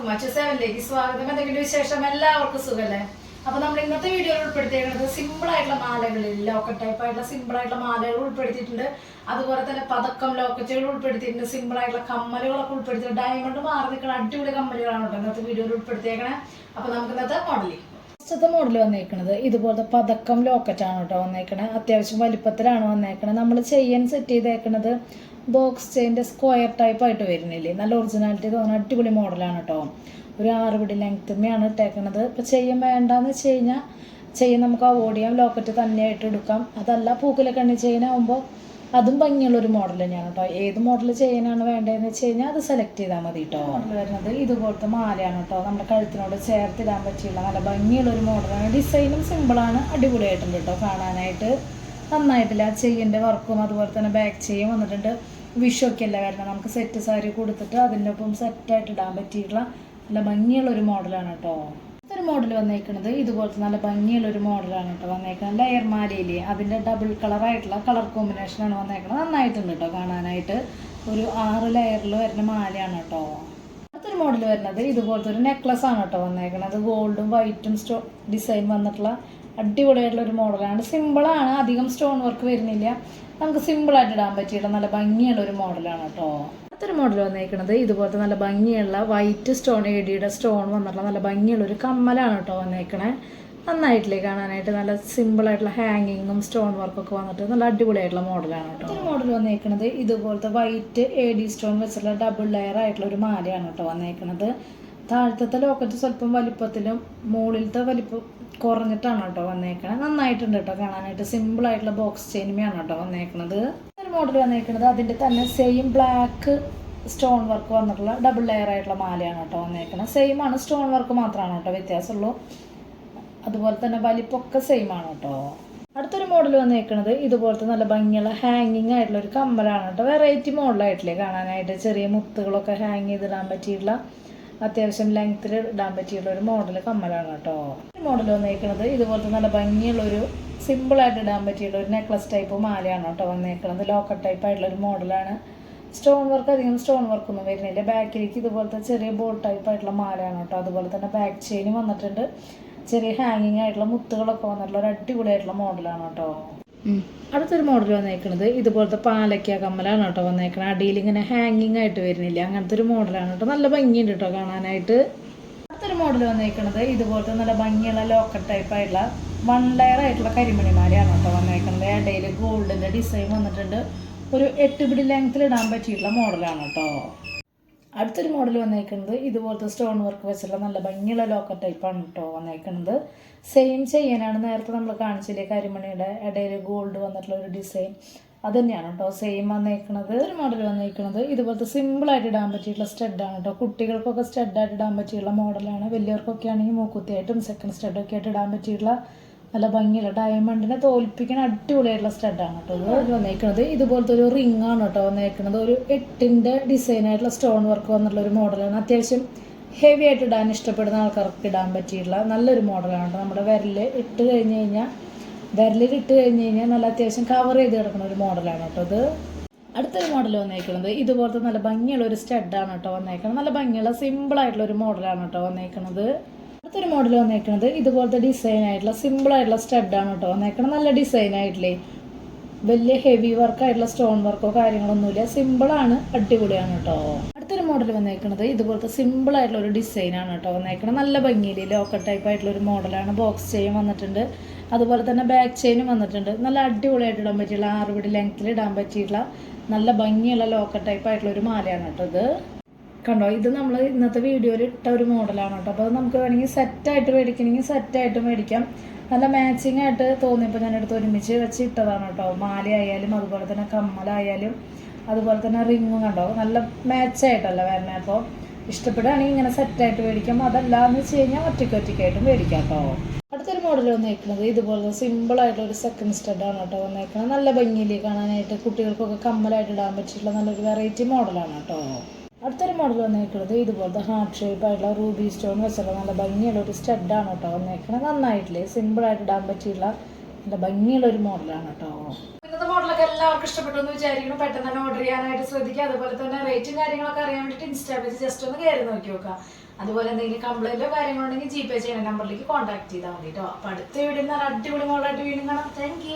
എല്ലാവർക്കും സ്വാഗതം. എന്തെങ്കിലും വിശേഷം? എല്ലാവർക്കും സുഖല്ലേ? അപ്പൊ നമ്മൾ ഇന്നത്തെ വീഡിയോയിൽ ഉൾപ്പെടുത്തിയിരിക്കുന്നത് സിമ്പിൾ ആയിട്ടുള്ള മാലകളിൽ ലോക്കറ്റ് ടൈപ്പ് ആയിട്ടുള്ള സിമ്പിൾ ആയിട്ടുള്ള മാലകൾ ഉൾപ്പെടുത്തിയിട്ടുണ്ട്. അതുപോലെ തന്നെ പതക്കം ലോക്കറ്റുകൾ ഉൾപ്പെടുത്തിയിട്ടുണ്ട്. സിമ്പിൾ ആയിട്ടുള്ള കമ്മലുകളൊക്കെ ഉൾപ്പെടുത്തിയിട്ടുണ്ട്. ഡയമണ്ട് മാറി നിൽക്കുന്ന അടിപൊളി കമ്മലുകളാണ് ഇന്നത്തെ വീഡിയോയിൽ ഉൾപ്പെടുത്തിയേക്കണേ. അപ്പൊ നമുക്ക് ഇന്നത്തെ മോഡലിൽ ഫസ്റ്റത്തെ മോഡൽ വന്നേക്കണത് ഇതുപോലത്തെ പതക്കം ലോക്കറ്റാണ് കേട്ടോ വന്നേക്കണത് അത്യാവശ്യം വലിപ്പത്തിലാണ് വന്നേക്കണത് നമ്മൾ ചെയ്യാൻ സെറ്റ് ചെയ്തേക്കണത് ബോക്സ് ചെയിന്റെ സ്ക്വയർ ടൈപ്പ് ആയിട്ട് വരുന്നില്ലേ? നല്ല ഒറിജിനാലിറ്റി തോന്നുന്ന അടിപൊളി മോഡലാണ് കേട്ടോ ഒരു ആറ് പിടി ലെങ്ത്തുമ്മയാണ് ഇട്ടേക്കണത്. ഇപ്പോൾ ചെയ്യും വേണ്ടാന്ന് വെച്ച് കഴിഞ്ഞാൽ ചെയ്യും നമുക്ക് അവോയ്ഡ് ചെയ്യാം ലോക്കറ്റ് തന്നെയായിട്ട് എടുക്കാം. അതല്ല പൂക്കിലൊക്കെ എണ്ണി ചെയ്യാനാവുമ്പോൾ അതും ഭംഗിയുള്ള ഒരു മോഡൽ തന്നെയാണ് കേട്ടോ ഏത് മോഡൽ ചെയ്യാനാണ് വേണ്ടതെന്ന് വെച്ച് കഴിഞ്ഞാൽ അത് സെലക്ട് ചെയ്താൽ മതി കേട്ടോ വരുന്നത് ഇതുപോലത്തെ മാലയാണ് കേട്ടോ നമ്മുടെ കഴുത്തിനോട് ചേർത്തിടാൻ പറ്റിയുള്ള നല്ല ഭംഗിയുള്ള ഒരു മോഡലാണ് ഡിസൈനും സിമ്പിളാണ് അടിപൊളിയായിട്ടുണ്ട് കേട്ടോ കാണാനായിട്ട്. നന്നായിട്ടില്ല. ചെയിന്റെ വർക്കും അതുപോലെ തന്നെ ബാക്ക് ചെയ്യും വന്നിട്ടുണ്ട്. വിഷു അല്ല കാരണം നമുക്ക് സെറ്റ് സാരി കൊടുത്തിട്ട് അതിന്റെ ഒപ്പം സെറ്റായിട്ട് ഇടാൻ പറ്റിയിട്ടുള്ള നല്ല ഭംഗിയുള്ള ഒരു മോഡലാണ് കേട്ടോ ഒരു മോഡൽ വന്നേക്കുന്നത് ഇതുപോലത്തെ നല്ല ഭംഗിയുള്ള ഒരു മോഡലാണ് കേട്ടോ വന്നേക്കുന്നത് ലെയർ മാലയിൽ അതിന്റെ ഡബിൾ കളറായിട്ടുള്ള കളർ കോമ്പിനേഷനാണ് വന്നേക്കുന്നത് നന്നായിട്ടുണ്ട് കേട്ടോ കാണാനായിട്ട്. ഒരു ആറ് ലെയറിൽ വരുന്ന മാലയാണ് കേട്ടോ അടുത്തൊരു മോഡൽ വരുന്നത് ഇതുപോലത്തെ ഒരു നെക്ലസ് ആണ് കേട്ടോ വന്നേക്കുന്നത് ഗോൾഡും വൈറ്റും സ്റ്റോ ഡിസൈൻ വന്നിട്ടുള്ള അടിപൊളിയായിട്ടുള്ള ഒരു മോഡലാണ്. സിമ്പിളാണ് അധികം സ്റ്റോൺ വർക്ക് വരുന്നില്ല. നമുക്ക് സിമ്പിളായിട്ട് ഇടാൻ പറ്റിയിട്ടുള്ള നല്ല ഭംഗിയുള്ള ഒരു മോഡലാണ് കേട്ടോ. അടുത്തൊരു മോഡൽ വന്നേക്കുന്നത് ഇതുപോലത്തെ നല്ല ഭംഗിയുള്ള വൈറ്റ് സ്റ്റോൺ ഏടിയുടെ സ്റ്റോൺ വന്നിട്ടുള്ള നല്ല ഭംഗിയുള്ള ഒരു കമ്മലാണ് കേട്ടോ വന്നേക്കണേ. നന്നായിട്ടില്ലേ കാണാനായിട്ട്? നല്ല സിമ്പിളായിട്ടുള്ള ഹാങ്ങിങ്ങും സ്റ്റോൺ വർക്കൊക്കെ വന്നിട്ട് നല്ല അടിപൊളിയായിട്ടുള്ള മോഡലാണ് കേട്ടോ. ഒരു മോഡൽ വന്നേക്കുന്നത് ഇതുപോലത്തെ വൈറ്റ് എ ഡി സ്റ്റോൺ വെച്ചിട്ടുള്ള ഡബിൾ ലെയർ ആയിട്ടുള്ള ഒരു മാലയാണ് കേട്ടോ വന്നേക്കുന്നത് താഴത്തെ ലോക്കറ്റ് സ്വല്പം വലിപ്പത്തിലും മുകളിലത്തെ വലിപ്പം കുറഞ്ഞിട്ടാണ് കേട്ടോ വന്നേക്കണത്. നന്നായിട്ടുണ്ട് കേട്ടോ കാണാനായിട്ട്. സിമ്പിൾ ആയിട്ടുള്ള ബോക്സ് ചെയിനുമയാണ് കേട്ടോ വന്നേക്കണത്. ഒരു മോഡൽ വന്നേക്കണത്. അതിന്റെ തന്നെ സെയിം ബ്ലാക്ക് സ്റ്റോൺ വർക്ക് വന്നിട്ടുള്ള ഡബിൾ ലെയർ ആയിട്ടുള്ള മാലയാണ് കേട്ടോ വന്നേക്കണത്. സെയിം ആണ്. സ്റ്റോൺ വർക്ക് മാത്രമാണ് കേട്ടോ വ്യത്യാസമുള്ളൂ. അതുപോലെ തന്നെ വലിപ്പമൊക്കെ സെയിം ആണ് കേട്ടോ. അടുത്തൊരു മോഡൽ വന്നേക്കണത് ഇതുപോലത്തെ നല്ല ഭംഗിയുള്ള ഹാങ്ങിങ് ആയിട്ടുള്ള ഒരു കമ്മലാണ് കേട്ടോ. വെറൈറ്റി മോഡലായിട്ടില്ലേ കാണാനായിട്ട്. ചെറിയ മുത്തുകളൊക്കെ ഹാങ് ചെയ്തിടാൻ പറ്റിയിട്ടുള്ള അത്യാവശ്യം ലെങ്ത്തിൽ ഇടാൻ പറ്റിയുള്ള ഒരു മോഡൽ കമ്മലാണ് കേട്ടോ. മോഡൽ വന്നേക്കുന്നത് ഇതുപോലത്തെ നല്ല ഭംഗിയുള്ള ഒരു സിമ്പിൾ ആയിട്ട് ഇടാൻ പറ്റിയുള്ള ഒരു നെക്ലസ് ടൈപ്പ് മാലയാണ് കേട്ടോ വന്നേക്കുന്നത് ലോക്കറ്റ് ടൈപ്പ് ആയിട്ടുള്ള ഒരു മോഡലാണ് സ്റ്റോൺ വർക്ക് അധികം സ്റ്റോൺ വർക്കൊന്നും വരുന്നില്ല. ബാക്കിലേക്ക് ഇതുപോലത്തെ ചെറിയ ബോൾ ടൈപ്പ് ആയിട്ടുള്ള മാലയാണ് കേട്ടോ. അതുപോലെ തന്നെ ബാക്ക് ചെയിനും വന്നിട്ടുണ്ട്. ചെറിയ ഹാങ്ങിങ് ആയിട്ടുള്ള മുത്തുകളൊക്കെ വന്നിട്ടുള്ള ഒരു അടിപൊളിയായിട്ടുള്ള മോഡലാണ് കേട്ടോ. അടുത്തൊരു മോഡൽ വന്നേക്കുന്നത് ഇതുപോലത്തെ പാലക്ക കമ്മലാണ് കേട്ടോ വന്നേക്കണത്. അടിയിൽ ഇങ്ങനെ ഹാങ്ങിങ് ആയിട്ട് വരുന്നില്ല. അങ്ങനത്തെ ഒരു മോഡലാണ് കേട്ടോ. നല്ല ഭംഗിയുണ്ട് കേട്ടോ കാണാനായിട്ട്. അടുത്തൊരു മോഡൽ വന്നേക്കുന്നത് ഇതുപോലത്തെ നല്ല ഭംഗിയുള്ള ലോക്കൽ ടൈപ്പ് ആയിട്ടുള്ള വൺ ലെയർ ആയിട്ടുള്ള കരിമണിമാലയാണ് കേട്ടോ വന്നേക്കുന്നത് ഇടയിൽ ഗോൾഡിന്റെ ഡിസൈൻ വന്നിട്ടുണ്ട്. ഒരു എട്ട് പിടി ലെങ്ത്തിൽ ഇടാൻ പറ്റിയിട്ടുള്ള മോഡലാണ് കേട്ടോ. അടുത്തൊരു മോഡൽ വന്നേക്കുന്നത് ഇതുപോലത്തെ സ്റ്റോൺ വർക്ക് വെച്ചുള്ള നല്ല ഭംഗിയുള്ള ലോക്കർ ടൈപ്പാണ് കേട്ടോ വന്നേക്കുന്നത്. സെയിം ചെയ്യാനാണ് നേരത്തെ നമ്മൾ കാണിച്ചില്ലേ കരിമണിയുടെ ഇടയിൽ ഗോൾഡ് വന്നിട്ടുള്ള ഒരു ഡിസൈൻ അത് തന്നെയാണ് കേട്ടോ സെയിം വന്നേക്കുന്നത് ഒരു മോഡൽ വന്നേക്കുന്നത് ഇതുപോലത്തെ സിമ്പിളായിട്ട് ഇടാൻ പറ്റിയിട്ടുള്ള സ്റ്റഡാണ് കേട്ടോ കുട്ടികൾക്കൊക്കെ സ്റ്റഡായിട്ട് ഇടാൻ പറ്റിയുള്ള മോഡലാണ് വലിയവർക്കൊക്കെ ആണെങ്കിൽ മൂക്കുത്തിയായിട്ടും സെക്കൻഡ് സ്റ്റഡൊക്കെ ആയിട്ട് ഇടാൻ പറ്റിയിട്ടുള്ള നല്ല ഭംഗിയുള്ള ഡയമണ്ടിനെ തോൽപ്പിക്കുന്ന അടിപൊളിയായിട്ടുള്ള സ്റ്റഡാണ് കേട്ടോ. ഇത് വന്നേക്കുന്നത് ഇതുപോലത്തെ ഒരു റിംഗ് ആണ് കേട്ടോ വന്നേക്കുന്നത് ഒരു എട്ടിന്റെ ഡിസൈൻ ആയിട്ടുള്ള സ്റ്റോൺ വർക്ക് വന്നിട്ടുള്ള ഒരു മോഡലാണ് അത്യാവശ്യം ഹെവി ആയിട്ട് ഇടാൻ ഇഷ്ടപ്പെടുന്ന ആൾക്കാർക്ക് ഇടാൻ പറ്റിയിട്ടുള്ള നല്ലൊരു മോഡലാണ് കേട്ടോ. നമ്മുടെ വിരൽ ഇട്ട് കഴിഞ്ഞ് കഴിഞ്ഞാൽ വിരലിൽ ഇട്ട് കഴിഞ്ഞ് കഴിഞ്ഞാൽ നല്ല അത്യാവശ്യം കവർ ചെയ്ത് കിടക്കുന്ന ഒരു മോഡലാണ് കേട്ടോ ഇത്. അടുത്തൊരു മോഡൽ വന്നേക്കുന്നത് ഇതുപോലത്തെ നല്ല ഭംഗിയുള്ള ഒരു സ്റ്റഡാണ് കേട്ടോ വന്നേക്കുന്നത് നല്ല ഭംഗിയുള്ള സിമ്പിൾ ആയിട്ടുള്ള ഒരു മോഡലാണ് കേട്ടോ വന്നേക്കുന്നത് അടുത്തൊരു മോഡൽ വന്നേക്കുന്നത് ഇതുപോലത്തെ ഡിസൈൻ ആയിട്ടുള്ള സിമ്പിൾ ആയിട്ടുള്ള സ്റ്റഡാണ് കേട്ടോ വന്നേക്കണം നല്ല ഡിസൈൻ ആയിട്ടില്ലേ? വലിയ ഹെവി വർക്ക് ആയിട്ടുള്ള സ്റ്റോൺ വർക്കോ കാര്യങ്ങളൊന്നുമില്ല. സിമ്പിളാണ് അടിപൊളിയാണ് കേട്ടോ അടുത്തൊരു മോഡൽ വന്നേക്കുന്നത് ഇതുപോലത്തെ സിമ്പിൾ ആയിട്ടുള്ള ഒരു ഡിസൈനാണ് കേട്ടോ വന്നേക്കണം നല്ല ഭംഗിയിൽ ലോക്കൽ ടൈപ്പ് ആയിട്ടുള്ള ഒരു മോഡലാണ് ബോക്സ് ചെയിൻ വന്നിട്ടുണ്ട്. അതുപോലെ തന്നെ ബാക്ക് ചെയിനും വന്നിട്ടുണ്ട്. നല്ല അടിപൊളിയായിട്ട് ഇടാൻ പറ്റിയുള്ള ആറുപടി പിടി ലെങ്ത്തിൽ ഇടാൻ പറ്റിയിട്ടുള്ള നല്ല ഭംഗിയുള്ള ലോക്കൽ ടൈപ്പ് ആയിട്ടുള്ള ഒരു മാലയാണ് കേട്ടോ ഇത്. കണ്ടോ ഇത് നമ്മൾ ഇന്നത്തെ വീഡിയോയിൽ ഇട്ട ഒരു മോഡലാണ് കേട്ടോ. അപ്പോൾ അത് നമുക്ക് വേണമെങ്കിൽ സെറ്റായിട്ട് മേടിക്കണമെങ്കിൽ സെറ്റായിട്ട് മേടിക്കാം. നല്ല മാച്ചിങ് ആയിട്ട് തോന്നിയപ്പോൾ ഞാൻ എടുത്ത് ഒരുമിച്ച് വെച്ച് ഇട്ടതാണ് കേട്ടോ. മാലയായാലും അതുപോലെ തന്നെ കമ്മലായാലും അതുപോലെ തന്നെ റിങ്ങും കണ്ടോ. നല്ല മാച്ചായിട്ടല്ല വരണേ അപ്പോൾ ഇഷ്ടപ്പെടുകയാണെങ്കിൽ ഇങ്ങനെ സെറ്റായിട്ട് മേടിക്കാം. അതല്ല എന്ന് വെച്ച് കഴിഞ്ഞാൽ ഒറ്റയ്ക്ക് ഒറ്റയ്ക്കായിട്ടും മേടിക്കാം കേട്ടോ. അടുത്തൊരു മോഡൽ വന്നേക്കുന്നത് ഇതുപോലെ സിമ്പിളായിട്ടുള്ള ഒരു സെക്കൻഡ് സ്റ്റഡാണ് കേട്ടോ വന്നേക്കുന്നത്. നല്ല ഭംഗിയിൽ കാണാനായിട്ട് കുട്ടികൾക്കൊക്കെ കമ്മലായിട്ട് ഇടാൻ പറ്റിയിട്ടുള്ള നല്ലൊരു വെറൈറ്റി മോഡലാണ് കേട്ടോ. അടുത്തൊരു മോഡൽ വന്നേക്കുന്നത് ഇതുപോലത്തെ ഹാർട്ട് ഷേപ്പ് ആയിട്ടുള്ള റൂബി സ്റ്റോൺ വെച്ചുള്ള നല്ല ഭംഗിയുള്ള ഒരു സ്റ്റഡാണ് കേട്ടോ വന്നേക്കുന്നത് നന്നായിട്ടില്ലേ? സിമ്പിളായിട്ട് ഇടാൻ പറ്റിയുള്ള നല്ല ഭംഗിയുള്ള ഒരു മോഡലാണ് കേട്ടോ. ഇന്നത്തെ മോഡലൊക്കെ എല്ലാവർക്കും ഇഷ്ടപ്പെട്ടു എന്ന് വിചാരിക്കുന്നു. പെട്ടെന്ന് തന്നെ ഓർഡർ ചെയ്യാനായിട്ട് ശ്രദ്ധിക്കുക. അതുപോലെ തന്നെ റേറ്റും കാര്യങ്ങളൊക്കെ അറിയാൻ വേണ്ടിയിട്ട് ഇൻസ്റ്റാ ജസ്റ്റ് ഒന്ന് കയറി നോക്കി നോക്കുക. അതുപോലെ എന്തെങ്കിലും കംപ്ലൈന്റോ കാര്യങ്ങളോ ഉണ്ടെങ്കിൽ ജി പേ ചെയ്യുന്ന നമ്പറിലേക്ക് കോൺടാക്ട് ചെയ്താൽ മതി കേട്ടോ. അപ്പൊ അടുത്ത വീഡിയോ അടിപൊളി മോഡലായിട്ട് വീണ്ടും കാണാം. താങ്ക്